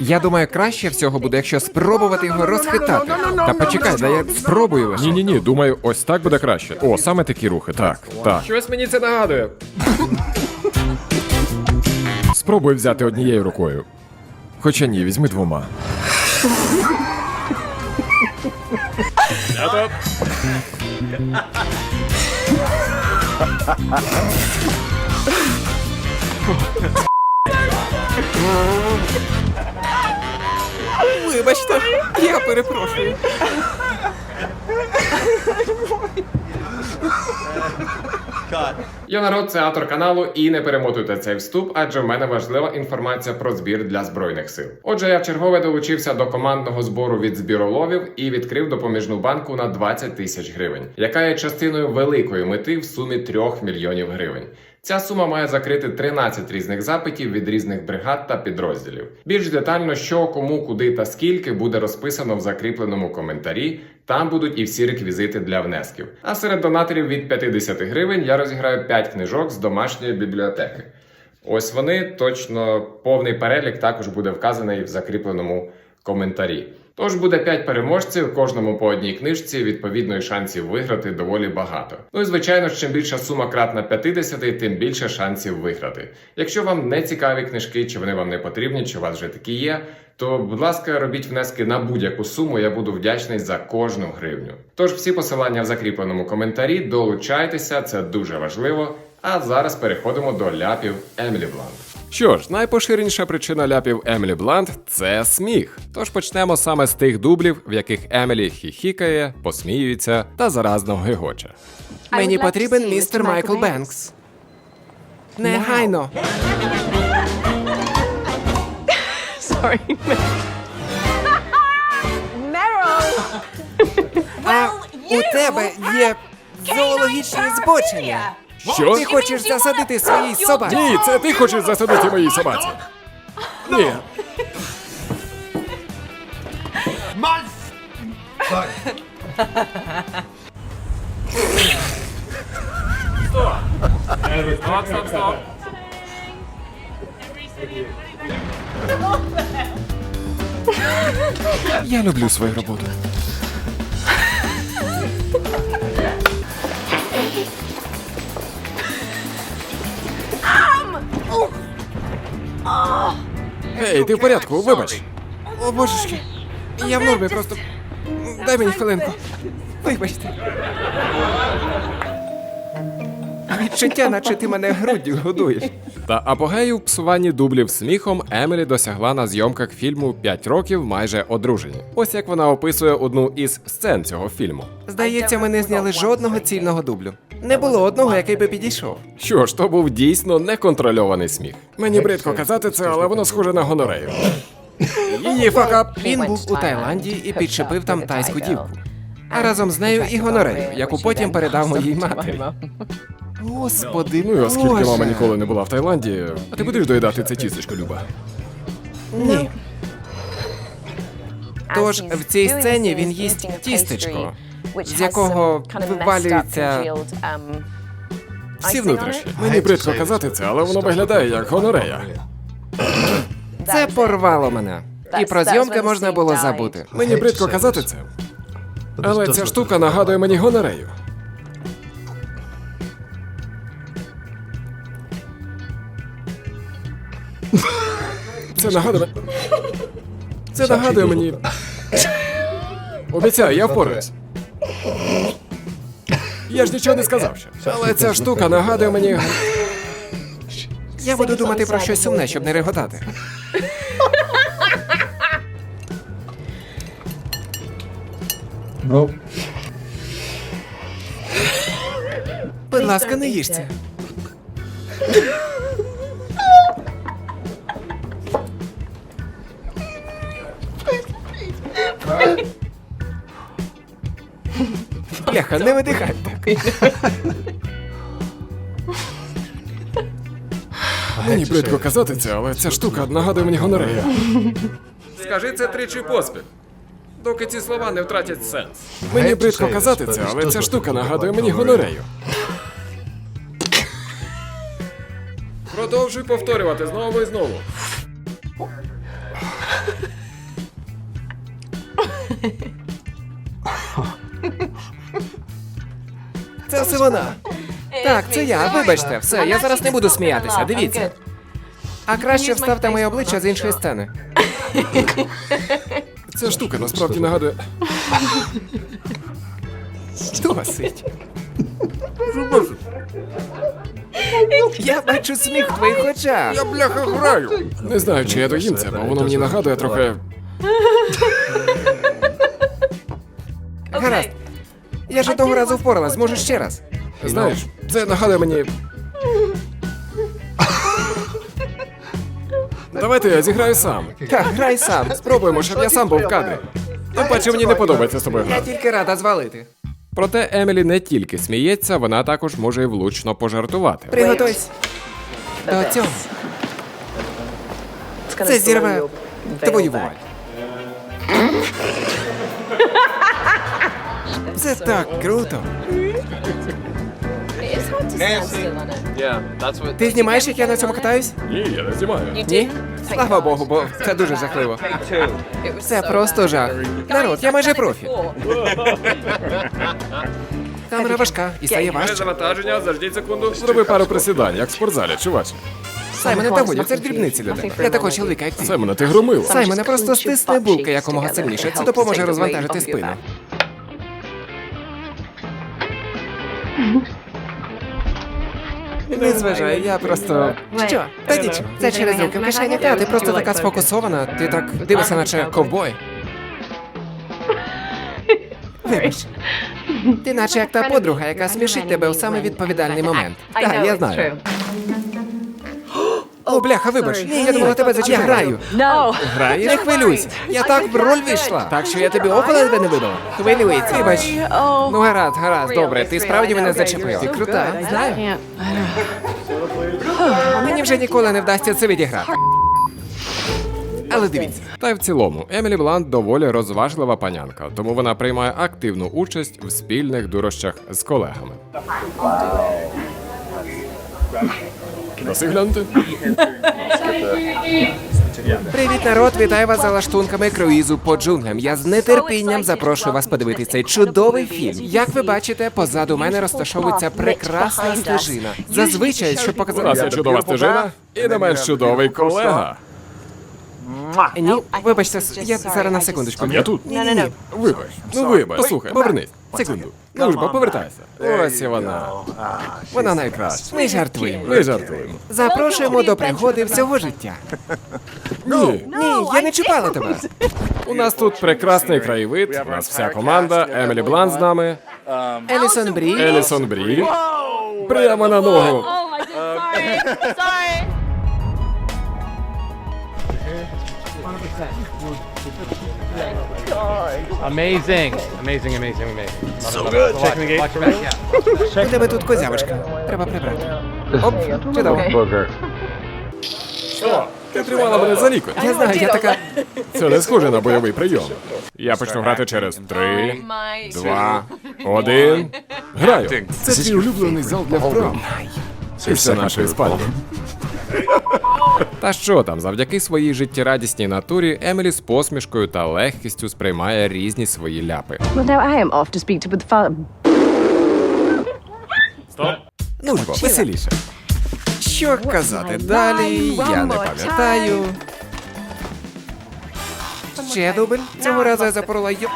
Я думаю, краще всього буде, якщо спробувати його розхитати. Та почекай, да я спробую лише. Ні, ні, ні, думаю, ось так буде краще. О, саме такі рухи, так, так. Щось мені це нагадує. Спробуй взяти однією рукою. Хоча ні, візьми двома. Вибачте, я перепрошую. Я народ, це автор каналу, і не перемотуйте цей вступ, адже в мене важлива інформація про збір для збройних сил. Отже, я вчергове долучився до командного збору від збіроловів і відкрив допоміжну банку на 20 тисяч гривень, яка є частиною великої мети в сумі 3 мільйонів гривень. Ця сума має закрити 13 різних запитів від різних бригад та підрозділів. Більш детально, що, кому, куди та скільки буде розписано в закріпленому коментарі. Там будуть і всі реквізити для внесків. А серед донаторів від 50 гривень я розіграю 5 книжок з домашньої бібліотеки. Ось вони точно повний перелік також буде вказаний в закріпленому коментарі. Тож буде 5 переможців, кожному по одній книжці, відповідно і шансів виграти доволі багато. Ну і звичайно, чим більша сума кратна 50, тим більше шансів виграти. Якщо вам не цікаві книжки, чи вони вам не потрібні, чи у вас вже такі є, то будь ласка, робіть внески на будь-яку суму. Я буду вдячний за кожну гривню. Тож всі посилання в закріпленому коментарі. Долучайтеся, це дуже важливо. А зараз переходимо до ляпів Емілі Блант. Що ж, найпоширеніша причина ляпів Емілі Блант це сміх. Тож почнемо саме з тих дублів, в яких Емілі хіхікає, посміюється та заразно гигоче. Мені потрібен містер Майкл Бенкс. Негайно. Sorry. Meryl! У тебе є зоологічні збочення. Що? Ти хочеш засадити своїй собаці? Ні, це ти хочеш засадити моїй собаці. Ні. Стоп, стоп, стоп. Я люблю свою роботу. Ей, ти в порядку, вибач. О, божечки. Я в нормі, просто. Дай мені хвилинку. Вибачте. Відчуття, наче ти мене груддю годуєш. Та апогею в псуванні дублів сміхом Емілі досягла на зйомках фільму «5 років майже одружені. Ось як вона описує одну із сцен цього фільму. Здається, ми не зняли жодного цільного дублю. Не було одного, який би підійшов. Що ж, то був дійсно неконтрольований сміх. Мені бридко казати це, але воно схоже на гонорею. Її факап. Він був у Таїланді і підчепив там тайську дівку. А разом з нею і гонорею, яку потім передав моїй матері. Господи, Ну і оскільки Боже. мама ніколи не була в Таїланді, а ти будеш доїдати це тістечко, Люба? Ні. Тож в цій сцені він їсть тістечко, з якого вивалюється Всі внутрішні. Мені бридко казати це, але воно виглядає як гонорея. Це порвало мене. І про зйомки можна було забути. Мені бридко казати це. Але ця штука нагадує мені гонорею. Це нагадує. Це нагадує мені. Обіцяю, я впораюсь. Я ж нічого не сказав ще. Але ця штука нагадує мені. Я буду думати про щось сумне, щоб не реготати. Будь ласка, не їж це. Бляха, не видихай так. Мені бридко казати це, але ця штука нагадує мені гонорею. Скажи це тричі поспіль. Доки ці слова не втратять сенс. Мені бридко казати це, але ця штука нагадує мені гонорею. Продовжуй повторювати знову і знову. Це вона. Так, це я. Вибачте, все, я зараз не буду сміятися. Дивіться. А краще вставте моє обличчя з іншої сцени. Ця штука насправді нагадує. Досить. Я бачу сміх в твоїх очах. Я бляха граю. Не знаю, чи я доїм це, бо воно мені нагадує трохи. Гаразд. Я ж одного разу впоралась, може ще раз. Знаєш, це нагадує мені. Давайте я зіграю сам. Так, грай сам. Спробуємо, щоб я сам був в кадрі. Тим паче мені не подобається з тобою Я грати. тільки рада звалити. Проте Емілі не тільки сміється, вона також може й влучно пожартувати. Приготуйся до цього. Це зірве твою вуаль. Це так круто. Ти знімаєш, як я на цьому катаюсь? Ні, я не знімаю. Ні? Слава Богу, бо це дуже жахливо. Це просто жах. Народ, я майже профі. Камера важка і стає важче. Завантаження, заждіть секунду. Зроби пару присідань, як в спортзалі, чуваче. Саймоне та це ж дрібниці для тебе. Для такого чоловіка, як ти. Семене, ти громила. Саймоне, просто стисни булки якомога сильніше. Це допоможе розвантажити спину. Не зважай, я просто. Що? Та нічого. Це через руки в кишені. Та ти просто така сфокусована. Ти так дивишся, наче ковбой. Вибач. Ти наче як та подруга, яка смішить тебе у саме відповідальний момент. Так, я знаю. О, бляха, вибач. Ні, я думала, тебе зачем граю. No. Граєш? Не хвилюйся. Я так в роль війшла. Так що я тобі око ледве не видала. Хвилюється. Вибач. Oh. Ну гаразд, гаразд, добре. Ти справді мене зачепив. Ти крута. Знаю. Мені вже ніколи не вдасться це відіграти. Але дивіться. Та й в цілому, Емілі Блант доволі розважлива панянка, тому вона приймає активну участь в спільних дурощах з колегами. Даси глянути? Привіт, народ! Вітаю вас за лаштунками круїзу по джунглям. Я з нетерпінням запрошую вас подивитись цей чудовий фільм. Як ви бачите, позаду мене розташовується прекрасна стежина. Зазвичай, щоб У нас показати. є чудова стежина і не менш чудовий колега. Ні, вибачте, я зараз на секундочку. Я тут. Ні, ні, ні. Вибач. Ну вибач. Послухай, повернись. Секунду. Ну ж бо повертайся. Ось і вона. Вона найкраща. Ми жартуємо. Ми жартуємо. Запрошуємо до пригоди всього життя. Ні. Ні, я не чіпала тебе. У нас тут прекрасний краєвид, у нас вся команда, Емілі Блант з нами, Елісон Брі. Елісон Брі. Прямо на ногу. Amazing. Amazing, amazing, amazing. So good. Checking the gate. Watch your back. Yeah. У тебе тут козявочка. Треба прибрати. Оп, чудово. Що? Ти тримала мене за лікоть. Я знаю, я така. Це не схоже на бойовий прийом. Я почну грати через три, два, один. Граю. Це твій улюблений зал для вправ. Після нашої спальні. Та що там, завдяки своїй життєрадісній натурі, Емілі з посмішкою та легкістю сприймає різні свої ляпи. Well, now I am off to speak to the father. Ну ж бо, веселіше. Що казати далі, я не пам'ятаю. Ще дубль. Цього разу я запорола ю...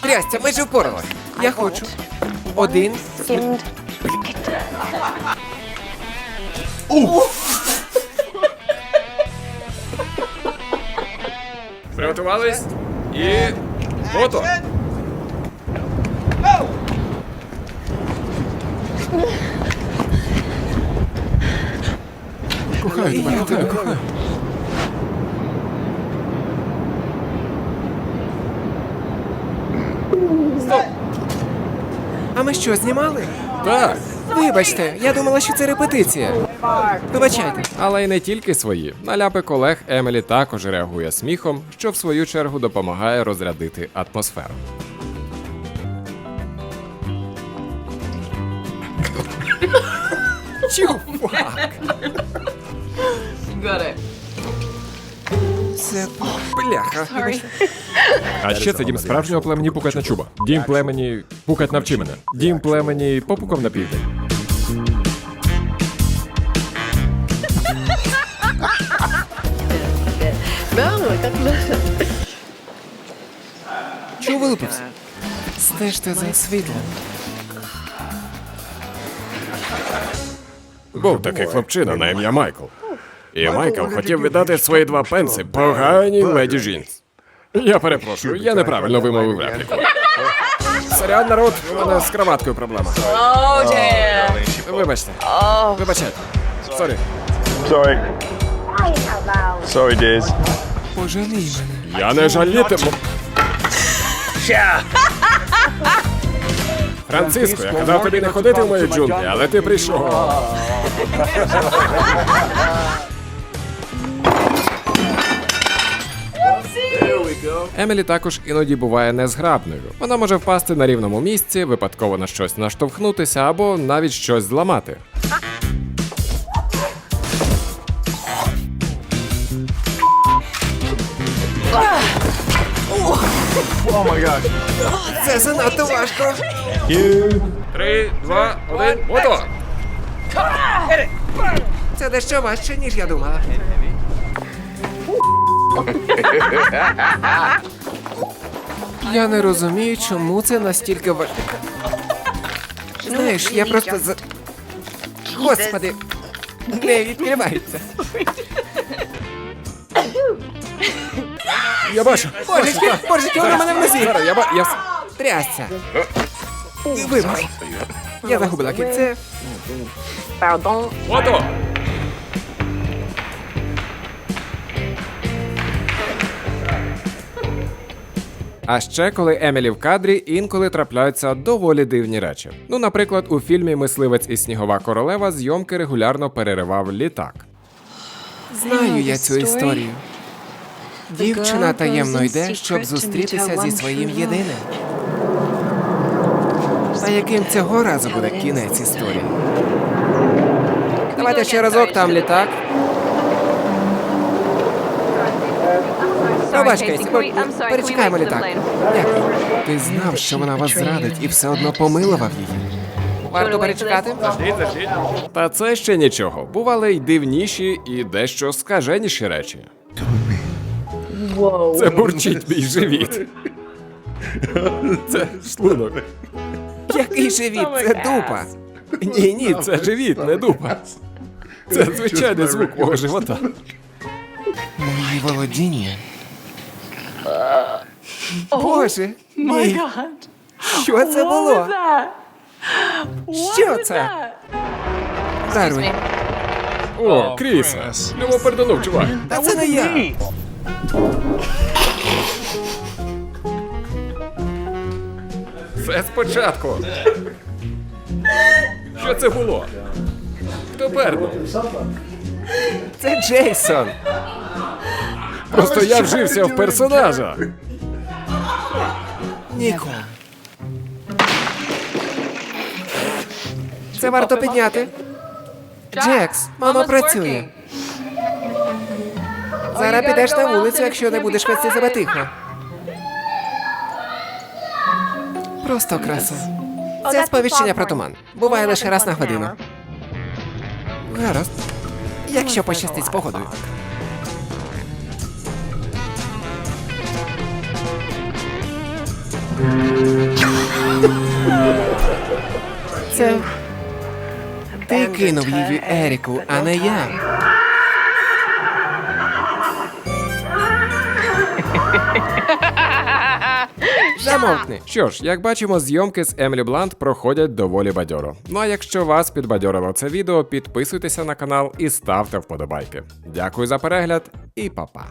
Трясця, майже впоралась. Я хочу. Один. Приготувались і фото. Кохаю тебе, тебе кохаю. А ми що, знімали? Так, Вибачте, я думала, що це репетиція. Вибачайте. але й не тільки свої. На ляпи колег Емілі також реагує сміхом, що в свою чергу допомагає розрядити атмосферу. Чувак. Це бляха. А ще це дім справжнього племені пукать на чуба. Дім племені пукать навчи мене. Дім племені попукав на південь. Чого вилупився? Стежте за світлом. Був такий хлопчина на ім'я Майкл. І Майкл хотів віддати свої два пенси поганій леді жінці. Я перепрошую, я неправильно вимовив репліку. Сорян, народ, у мене з кроваткою проблема. Вибачте. Вибачайте. Сорі. Sorry. Sorry, dears. Пожалій мене. Я не жалітиму. Франциско, я казав тобі не ходити в мої джунглі, але ти прийшов. Емілі також іноді буває незграбною. Вона може впасти на рівному місці, випадково на щось наштовхнутися або навіть щось зламати. Це занадто важко. Три, два, один, ото! Це дещо важче, ніж я думала. Я не розумію, чому це настільки важко. Знаєш, я просто за. Господи! Не відкривається. Я бачу. Божечки, божечки, воно мене в носі. Зараз, я ба... Я... Трясся. Вибач. Я загубила кільце. Pardon. Ото! А ще коли Емілі в кадрі інколи трапляються доволі дивні речі. Ну, наприклад, у фільмі Мисливець і Снігова королева зйомки регулярно переривав літак. Знаю я цю історію. Дівчина таємно йде, щоб зустрітися зі своїм єдиним. А яким цього разу буде кінець історії? Давайте ще разок там літак. Пробач, Кейсі, перечекаємо літак. Дякую. Ти знав, що вона вас зрадить і все одно помилував її. Варто перечекати? Та це ще нічого. Бували й дивніші і дещо скаженіші речі. Це бурчить мій живіт. Це шлунок. Який живіт? Це дупа. Ні, ні, це живіт, не дупа. Це звичайний звук мого живота. Мої володіння. Боже, ні. Що це було? Що це? Даруй. О, Кріса. Любо перданув, чувак. Та це не я. Це спочатку. Що це було? Хто пернув? Це Джейсон. Просто я вжився в персонажа. Ніко. Це варто підняти. Джекс, мама працює. Зараз підеш на вулицю, якщо не будеш вести себе тихо. Просто краса. Це сповіщення про туман. Буває лише раз на годину. Гаразд. Якщо пощастить з погодою. Це ти кинув її Еріку, а не я. Замовкни. Що ж, як бачимо, зйомки з Емлі Блант проходять доволі бадьоро. Ну а якщо вас підбадьорило це відео, підписуйтеся на канал і ставте вподобайки. Дякую за перегляд і па-па.